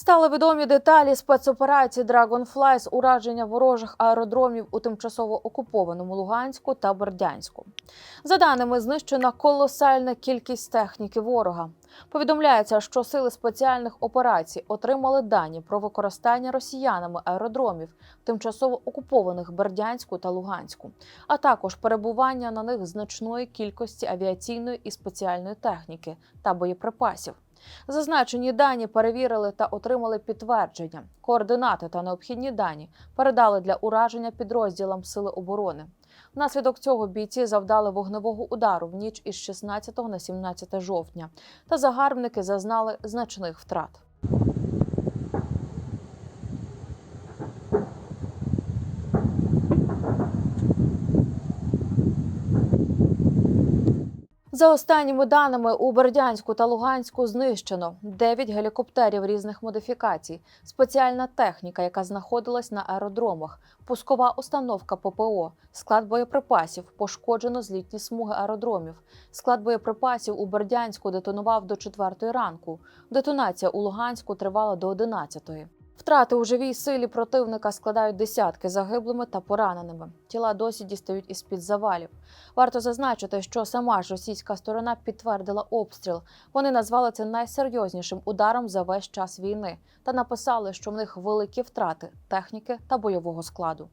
Стали відомі деталі спецоперації Dragonfly з ураження ворожих аеродромів у тимчасово окупованому Луганську та Бердянську. За даними, знищена колосальна кількість техніки ворога. Повідомляється, що сили спеціальних операцій отримали дані про використання росіянами аеродромів тимчасово окупованих Бердянську та Луганську, а також перебування на них значної кількості авіаційної і спеціальної техніки та боєприпасів. Зазначені дані перевірили та отримали підтвердження. Координати та необхідні дані передали для ураження підрозділам Сили оборони. Внаслідок цього бійці завдали вогневого удару в ніч із 16 на 17 жовтня, та загарбники зазнали значних втрат. За останніми даними у Бердянську та Луганську знищено 9 гелікоптерів різних модифікацій, спеціальна техніка, яка знаходилась на аеродромах, пускова установка ППО, склад боєприпасів, пошкоджено злітні смуги аеродромів. Склад боєприпасів у Бердянську детонував до 4 ранку. Детонація у Луганську тривала до 11. Втрати у живій силі противника складають десятки загиблими та пораненими. Тіла досі дістають із під завалів. Варто зазначити, що сама ж російська сторона підтвердила обстріл. Вони назвали це найсерйознішим ударом за весь час війни та написали, що в них великі втрати техніки та бойового складу.